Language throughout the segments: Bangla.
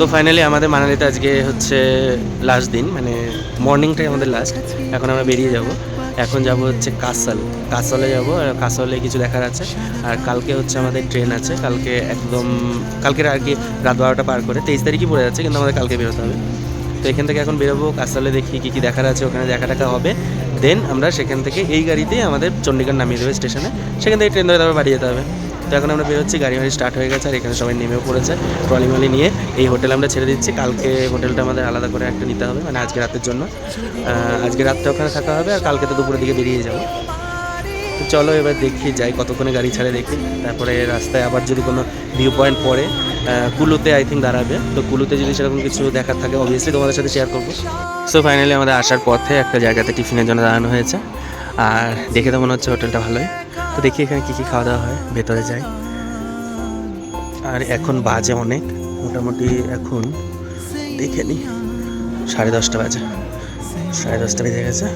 সো ফাইনালি আমাদের মানালিতে আজকে হচ্ছে লাস্ট দিন মানে মর্নিংটাই আমাদের লাস্ট এখন আমরা বেরিয়ে যাব। এখন যাব হচ্ছে কাসাল। কাসালে যাব, আর কাসালে কিছু দেখার আছে। আর কালকে হচ্ছে আমাদের ট্রেন আছে। কালকে একদম, কালকের আর কি রাত বারোটা পার করে। তেইশ তারিখই পড়ে যাচ্ছে, কিন্তু আমাদের কালকে বেরোতে হবে। তো এখান থেকে এখন বেরোবো, কাসালে দেখি কী কী দেখার আছে, ওখানে দেখা টাকা হবে। দেন আমরা সেখান থেকে এই গাড়িতেই আমাদের চণ্ডীগড় নামিয়ে দেবে স্টেশনে। সেখান থেকে ট্রেন ধরে তারপর বাড়ি যেতে হবে। তো এখন আমরা বেরোচ্ছি, গাড়ি বাড়ি স্টার্ট হয়ে গেছে আর এখানে সবাই নেমেও পড়েছে। ট্রলি মলি নিয়ে এই হোটেল আমরা ছেড়ে দিচ্ছি। কালকে হোটেলটা আমাদের আলাদা করে একটা নিতে হবে মানে আজকে রাতের জন্য। আজকে রাতটা ওখানে থাকা হবে আর কালকে তো দুপুরের দিকে বেরিয়ে যাব। তো চলো এবার দেখি, যাই কতক্ষণে গাড়ি ছাড়ে দেখি। তারপরে রাস্তায় আবার যদি কোনো ভিউ পয়েন্ট পড়ে কুলুতে আই থিঙ্ক দাঁড়াবে। তো কুলুতে যদি সেরকম কিছু দেখার থাকে অবভিয়াসলি তোমাদের সাথে শেয়ার করব। সো ফাইনালি আমাদের আসার পথে একটা জায়গাতে টিফিনের জন্য দাঁড়ানো হয়েছে। আর দেখে তো মনে হচ্ছে হোটেলটা ভালোই। দেখি এখানে কী কী খাওয়া দাওয়া হয়, ভেতরে যাই। আর এখন বাজে অনেক, মোটামুটি এখন দেখে নিই সাড়ে দশটা বাজে। সাড়ে দশটা বেজে গেছে।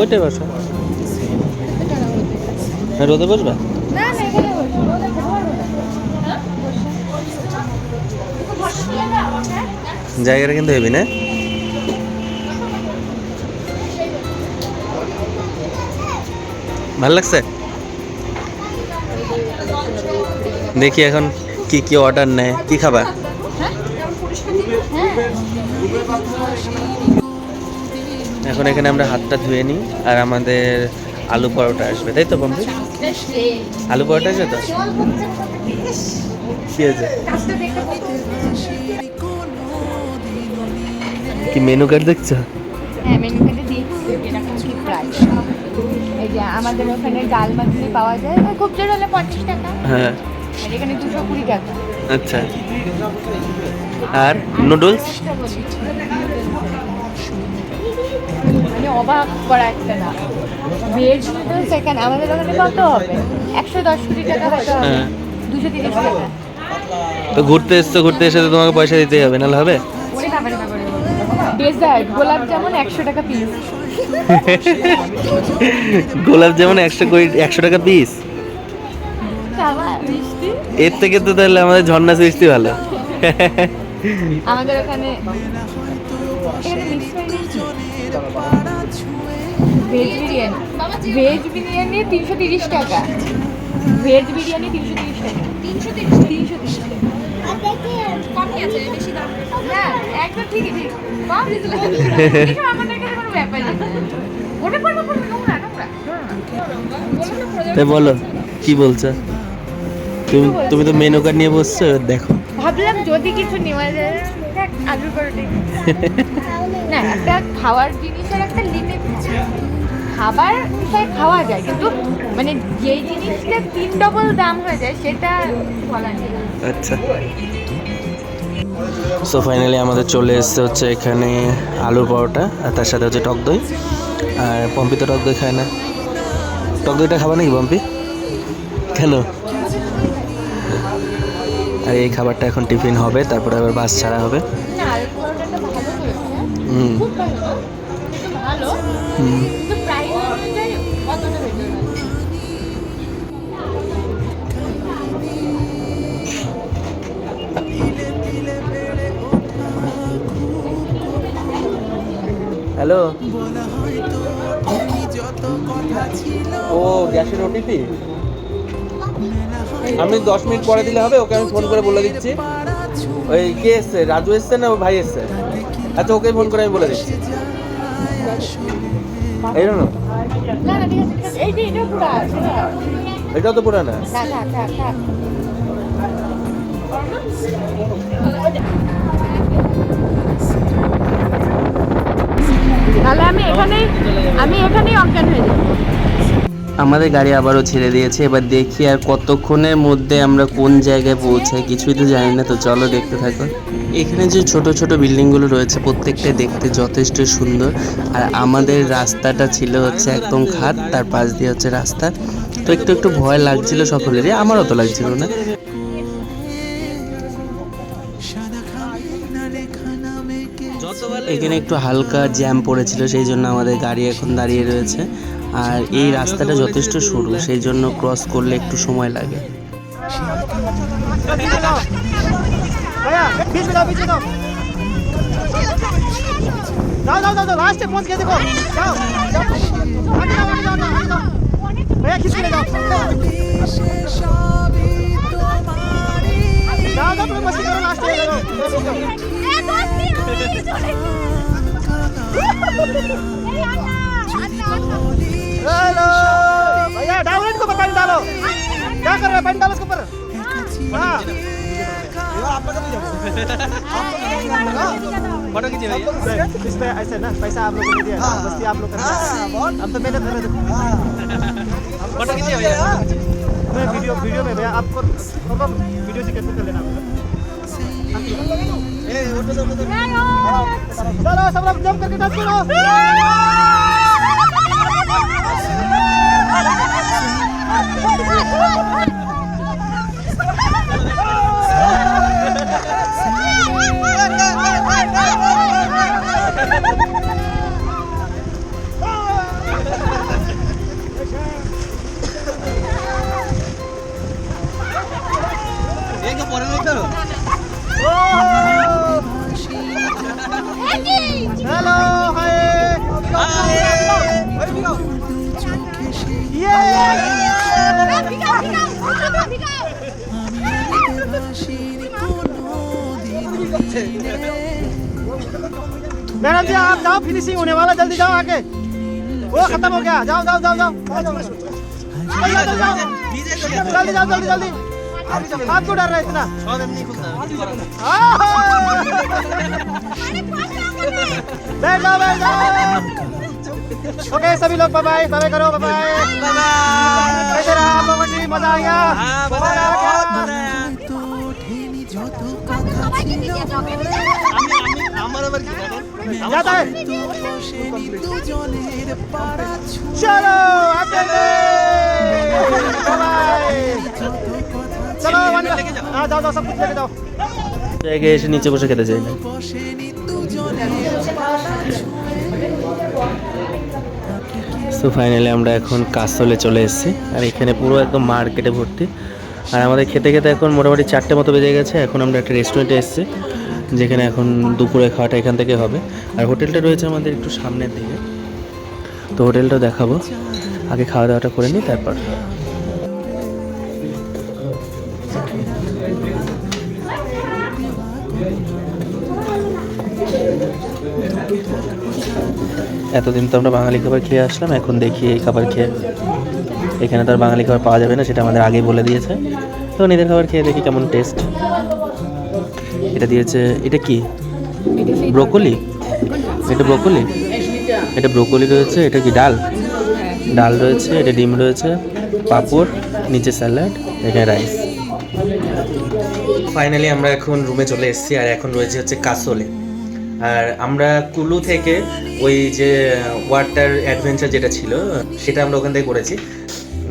ওইটাই বসো। হ্যাঁ রোদে বসবা না না এখানে বসো জায়গাটা কিন্তু হেবি না? ভালো লাগছে? দেখি এখন কি কি অর্ডার নেয়, কি খাবা? এখন এখানে আমরা হাতটা ধুয়ে নিই, আর আমাদের আলু পরোটা আসবে, তাই তো বম্বি আলু পরোটা আসবে তো? কি আছে? কি মেনু কার্ড দেখছ? হ্যাঁ মেনু কার্ডে দিয়েছি এরকম কি প্রাইস এই যে আমাদের ওখানে ডাল মাখনি পাওয়া যায় খুব জোর হলে পঞ্চাশ টাকা। হ্যাঁ। আর এখানে দুশো কুড়ি টাকা। আচ্ছা। আর নুডলস মানে অবাক করা একটা না। ভেজ নুডলস এখানে আমাদের ওখানে কত হবে? একশো দশ টাকা হয়তো হ্যাঁ। দুশো তিরিশ টাকা। তো ঘুরতে এসছো ঘুরতে এসে তো তোমাকে পয়সা দিতেই হবে নাহলে হবে? ডেজার্ট গোলাপ জামুন একশো টাকা পিস গোলাপ যেমন একশো টাকা পিস এর থেকে তো তাহলে আমাদের ঝর্ণা সৃষ্টি ভালো। আমাদের ওখানে এখানে ভেজ বিরিয়ানি ভেজ বিরিয়ানি তিনশো তিরিশ টাকা। ভেজ বিরিয়ানি তিনশো তিরিশ টাকা। তিনশো তিরিশ তিনশো তিরিশ টাকা কমই আছে বেশি দাম না একদম ঠিকই ঠিক। কম দিয়েছিল এসব আমাদের কাছে কোনো ব্যাপার না ওটা করব করব নোংরা নোংরা তাই বলো কি বলছো? তুমি তুমি তো মেনু কার্ড নিয়ে বসছো দেখো। ভাবলাম যদি কিছু নেওয়া যায় আলুর পরোটা। না একটা খাওয়ার জিনিসের একটা লিমিট খাবার খাওয়া যায় কিন্তু মানে যেই জিনিসটা তিন ডবল দাম হয়ে যায় সেটা বলা যায় আচ্ছা। সো ফাইনালি আমাদের চলে এসছে হচ্ছে এখানে আলুর পরোটা আর তার সাথে হচ্ছে টক দই। আর পম্পি তো টক দই খায় না। টক দইটা খাবা নাকি পম্পি? কেন? আর এই খাবারটা এখন টিফিন হবে তারপরে আবার বাস ছাড়া হবে। হুম। হুম। হ্যালো ও গ্যাসের ওটিপি আমি দশ মিনিট পরে দিলে হবে ওকে আমি ফোন করে বলে দিচ্ছি। ওই কে এসছে? রাজু এসছে না ভাই এসছে? আচ্ছা ওকে ফোন করে আমি বলে দিচ্ছি। এই না এটাও তো পুরানা। তাহলে আমি এখানেই আমি এখানেই অজ্ঞান হয়ে যাব। আমাদের গাড়ি আবারও ছেড়ে দিয়েছে, এবার দেখি আর কতক্ষণের মধ্যে আমরা কোন জায়গায় পৌঁছাই, কিছুই তো জানি না, তো চলো দেখতে থাকো। এখানে যে ছোট ছোট বিল্ডিংগুলো রয়েছে প্রত্যেকটা দেখতে যথেষ্ট সুন্দর। আর আমাদের রাস্তাটা ছিল হচ্ছে একদম খাত তার পাশ দিয়ে হচ্ছে রাস্তা। তো একটু একটু ভয় লাগছিল সকলেরই, আমারও তো লাগছিল না। এখানে একটু হালকা জ্যাম পড়েছিল, সেই জন্য আমাদের গাড়ি এখন দাঁড়িয়ে রয়েছে। আর এই রাস্তাটা যথেষ্ট সরু, সেই জন্য ক্রস করলে একটু সময় লাগে। Halo. Ya, daulin ke pemain dalo. Ya, ke pemain dalo skuper. Ah. Ya, apa ya? Apa paisa aap log ke diya. Basti aap log Hum to mehnat kar rahe the. Bada ke diya. Main video video mein bhai aapko video se kaise kar lena. चलो सब लोग जंप करके डांस करो हेलो Hi. Madam ji आप जाओ फिनिशिंग होने वाला जल्दी जाओ आगे। वो खत्म हो गया। जाओ जाओ जाओ जाओ। जल्दी जाओ जल्दी जाओ। जल्दी जल्दी आप क्यों डर रहे इतना! बैठ जाओ बैठ जाओ ओके सभी लोग बाय बाय बाय करो बाय बाय कैसे रहा आप लोगों की मजा आ गया बहुत आ गया जाता है चलो आगे बाय चलो वन हाँ जाओ जाओ सब कुछ लेके जाओ জায়গায় এসে নিচে বসে খেতে চাই না সো ফাইনালি আমরা এখন কাসলে চলে এসেছি। আর এখানে পুরো একদম মার্কেটে ভর্তি। আর আমাদের খেতে খেতে এখন মোটামুটি চারটে মতো বেজে গেছে। এখন আমরা একটা রেস্টুরেন্টে এসেছি, যেখানে এখন দুপুরে খাওয়াটা এখান থেকে হবে। আর হোটেলটা রয়েছে আমাদের একটু সামনের দিকে। তো হোটেলটা দেখাবো। আগে খাওয়া দাওয়াটা করে নিই, তারপর এতদিন তো আমরা বাঙালি খাবার খেয়ে আসলাম, এখন দেখি এই খাবার খেয়ে এখানে তো আর বাঙালি খাবার পাওয়া যাবে না, সেটা আমাদের আগেই বলে দিয়েছে। তো এদের খাবার খেয়ে দেখি কেমন টেস্ট এটা দিয়েছে, এটা কি? ব্রোকলি? এটা ব্রোকলি? এটা ব্রোকলি রয়েছে, এটা কি ডাল? ডাল রয়েছে, এটা ডিম রয়েছে, পাঁপড়, নিচে স্যালাড, এখানে রাইস। ফাইনালি আমরা এখন রুমে চলে এসেছি, আর এখন রয়েছে হচ্ছে কাসলে। আর আমরা কুলু থেকে ওই যে ওয়াটার অ্যাডভেঞ্চার যেটা ছিল, সেটা আমরা ওখান থেকে করেছি।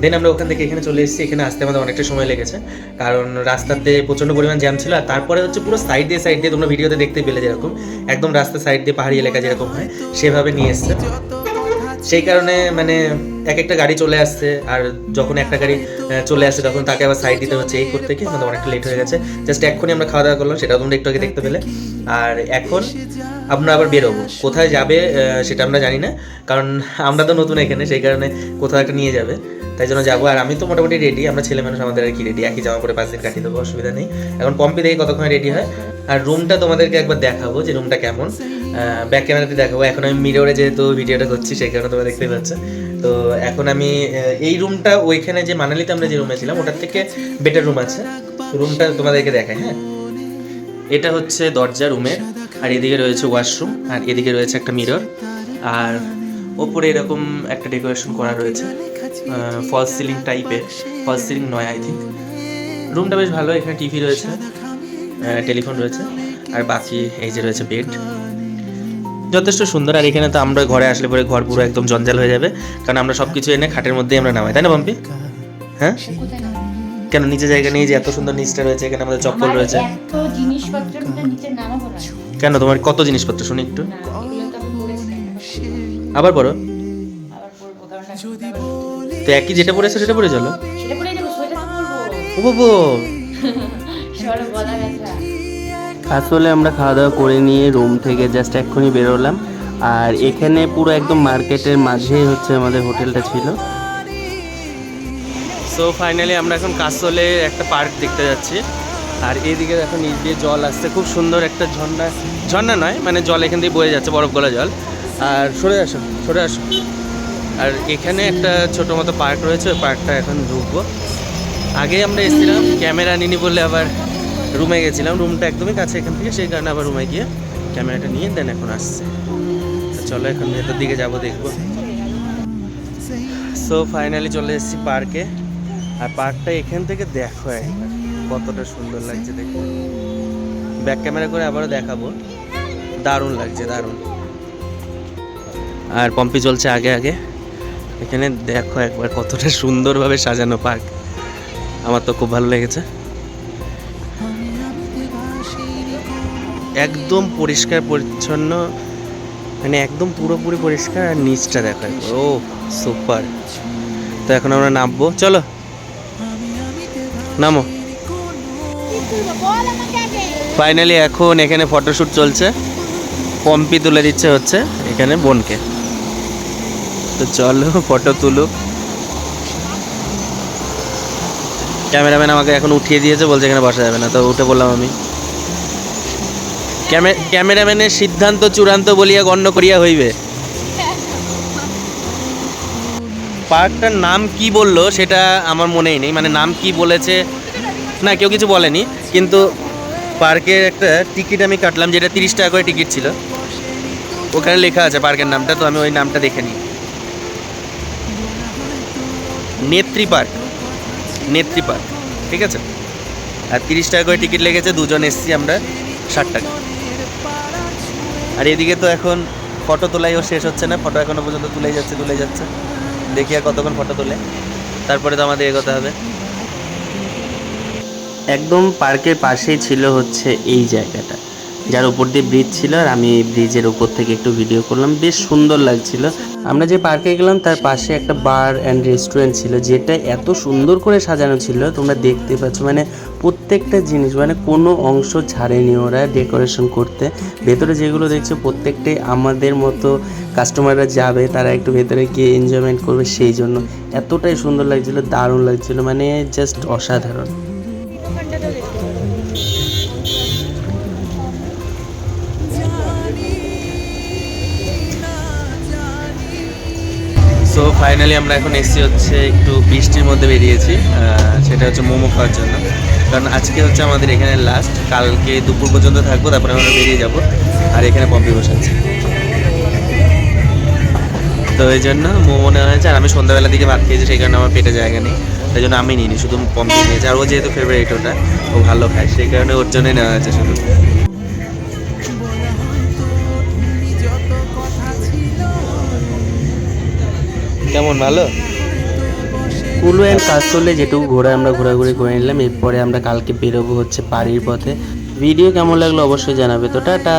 দেন আমরা ওখান থেকে এখানে চলে এসেছি, এখানে আসতে আমাদের অনেকটা সময় লেগেছে। কারণ রাস্তাতে প্রচণ্ড পরিমাণ জ্যাম ছিল, আর তারপরে হচ্ছে পুরো সাইড দিয়ে সাইড দিয়ে তোমরা ভিডিওতে দেখতে পেলে যেরকম, একদম রাস্তা সাইড দিয়ে পাহাড়ি এলাকা যেরকম হয়, সেভাবে নিয়ে এসছে। সেই কারণে মানে এক একটা গাড়ি চলে আসছে, আর যখন একটা গাড়ি চলে আসছে তখন তাকে আবার সাইড দিতে হচ্ছে। এই করতে কি আমাদের অনেকটা লেট হয়ে গেছে। জাস্ট এক্ষুনি আমরা খাওয়া দাওয়া করলাম, সেটাও তোমরা একটু আগে দেখতে পেলে। আর এখন আমরা আবার বেরোবো। কোথায় যাবে সেটা আমরা জানি না। কারণ আমরা তো নতুন এখানে, সেই কারণে কোথাও একটা নিয়ে যাবে। তাই জন্য যাব। আর আমি তো মোটামুটি রেডি আমরা ছেলে মানুষ, আমাদের আর কি রেডি একই জামা পরে পাঁচ দিন কাটিয়ে দেবো, অসুবিধা নেই। এখন পম্পি দেখি কতক্ষণে রেডি হয়? আর রুমটা তোমাদেরকে একবার দেখাবো যে রুমটা কেমন। ব্যাক ক্যামেরাতে দেখাবো। এখন আমি মিররে যেহেতু ভিডিওটা করছি, সেই কারণে তোমরা দেখতে পাচ্ছ। তো এখন আমি এই রুমটা ওইখানে যে মানালিতে আমরা যে রুমে ছিলাম, ওটার থেকে বেটার রুম আছে। রুমটা তোমাদেরকে দেখাই হ্যাঁ? এটা হচ্ছে দরজা রুমের আর এদিকে রয়েছে ওয়াশরুম আর এদিকে রয়েছে একটা মিরর আর ওপরে এরকম একটা ডেকোরেশন করা রয়েছে। ফলস সিলিং টাইপের ফলস সিলিং নয় আই থিঙ্ক রুমটা বেশ ভালো এখানে টিভি রয়েছে টেলিফোন রয়েছে আর বাকি এই যে রয়েছে বেড যথেষ্ট সুন্দর আর এখানে তো আমরা ঘরে আসলে পরে ঘর পুরো একদম জঞ্জাল হয়ে যাবে কারণ আমরা সব কিছু এনে খাটের মধ্যেই আমরা নামাই তাই না বাম্পি হ্যাঁ? কেন নিচে জায়গা নেই যে এত সুন্দর নিচটা রয়েছে এখানে আমাদের চপ্পল রয়েছে। কেন তোমার কত জিনিসপত্র শুনি একটু। আবার বলো তো একই যেটা পড়েছে সেটা চলো। পরে যাব সোয়েটার পরবো ও বাবু। আসলে আমরা খাওয়া দাওয়া করে নিয়ে রুম থেকে জাস্ট এক্ষুনি বেরোলাম। আর এখানে পুরো একদম মার্কেটের মাঝেই হচ্ছে আমাদের হোটেলটা ছিল। সো ফাইনালি আমরা এখন কাসলে একটা পার্ক দেখতে যাচ্ছি। আর এইদিকে দেখো নিচ দিয়ে জল আসছে। খুব সুন্দর একটা ঝর্ণা। ঝর্ণা নয় মানে জল এখান দিয়ে বয়ে যাচ্ছে বরফ গলা জল। আর সরে আসো সরে আসো। আর এখানে একটা ছোটো মতো পার্ক রয়েছে, ওই পার্কটা এখন ঢুকবো। আগে আমরা এসেছিলাম, ক্যামেরা নিনি বলে আবার রুমে গেছিলাম। রুমটা একদমই কাছে এখান থেকে, সেই কারণে আবার রুমে গিয়ে ক্যামেরাটা নিয়ে দেন এখন আসছে। চলো এখন ভেতর দিকে যাব, দেখব। সো ফাইনালি চলে এসেছি পার্কে। আর পার্কটা এখান থেকে দেখো একবার, কতটা সুন্দর লাগছে দেখতে। ব্যাক ক্যামেরা করে আবারও দেখাবো। দারুণ লাগছে, দারুণ। আর পম্পি চলছে আগে আগে। এখানে দেখো একবার কতটা সুন্দরভাবে সাজানো পার্ক। আমার তো খুব ভালো লেগেছে। একদম পরিষ্কার, পরিচ্ছন্ন মানে একদম পুরোপুরি পরিষ্কার আর নিচটা দেখো। ও সুপার তো এখন আমরা নামবো। চলো। নামো। ফাইনালি এখন এখানে ফটোশ্যুট চলছে। পম্পি তুলে দিচ্ছে হচ্ছে এখানে বোনকে। তো চলো ফটো তুলো। ক্যামেরাম্যান আমাকে এখন উঠিয়ে দিয়েছে, বলছে এখানে বসা যাবে না, তো উঠে বললাম আমি। ক্যামে- ক্যামেরাম্যানের সিদ্ধান্ত চূড়ান্ত বলিয়া গণ্য করিয়া হইবে। পার্কটার নাম কি বলল, সেটা আমার মনেই নেই। মানে নাম কি বলেছে, না, কেউ কিছু বলেনি। কিন্তু পার্কের একটা টিকিট আমি কাটলাম, যেটা তিরিশ টাকা করে টিকিট ছিল। ওখানে লেখা আছে পার্কের নামটা, তো আমি ওই নামটা দেখে নিই। নেত্রী পার্ক নেত্রী পার্ক ঠিক আছে? আর তিরিশ টাকা করে টিকিট লেগেছে, দুজন এসছি আমরা ষাট টাকা। আর এদিকে তো এখন ফটো তোলাইও শেষ হচ্ছে না, ফটো এখনও পর্যন্ত তুলে যাচ্ছে তুলে যাচ্ছে। দেখি আর কতক্ষণ ফটো তোলে। তারপরে তো আমাদের এগোতে হবে। একদম পার্কের পাশেই ছিল হচ্ছে এই জায়গাটা। যার উপর দিয়ে ব্রিজ ছিল আর আমি ব্রিজের উপর থেকে একটু ভিডিও করলাম। বেশ সুন্দর লাগছিল। আমরা যে পার্কে গেলাম, তার পাশে একটা বার অ্যান্ড রেস্টুরেন্ট ছিল, যেটা এত সুন্দর করে সাজানো ছিল। তোমরা দেখতে পাচ্ছ মানে প্রত্যেকটা জিনিস মানে কোনো অংশ ছাড়েনি ওরা ডেকোরেশন করতে। ভেতরে যেগুলো দেখছ, প্রত্যেকটাই আমাদের মতো কাস্টমাররা যাবে, তারা একটু ভেতরে গিয়ে এনজয়মেন্ট করবে, সেই জন্য এতটাই সুন্দর লাগছিল, দারুণ লাগছিল মানে জাস্ট অসাধারণ। সো ফাইনালি আমরা এখন এসেছি হচ্ছে একটু বৃষ্টির মধ্যে বেরিয়েছি সেটা হচ্ছে মোমো খাওয়ার জন্য। কারণ আজকে হচ্ছে আমাদের এখানে লাস্ট কালকে দুপুর পর্যন্ত থাকব, তারপরে আমরা বেরিয়ে যাব, আর এখানে পম্পি বসে আছে তো এই জন্য মোমো নেওয়া হয়েছে, আর আমি সন্ধ্যাবেলার দিকে ভাত খেয়েছি, সেই কারণে আমার পেটে জায়গা নেই। তাই জন্য আমি নিইনি, শুধু পম্পি নিয়েছি, আর ও যেহেতু ফেভারিট ওটা, ও ভালো খায়, সেই কারণে ওর জন্যই নেওয়া হয়েছে শুধু। কেমন, ভালো? কুলু অ্যান্ড কাস্তলে যেটুকু ঘোরা আমরা ঘোরাঘুরি করে নিলাম, এরপরে আমরা কালকে বেরোবো হচ্ছে বাড়ির পথে। ভিডিও কেমন লাগল অবশ্যই জানাবে তো, টাটা!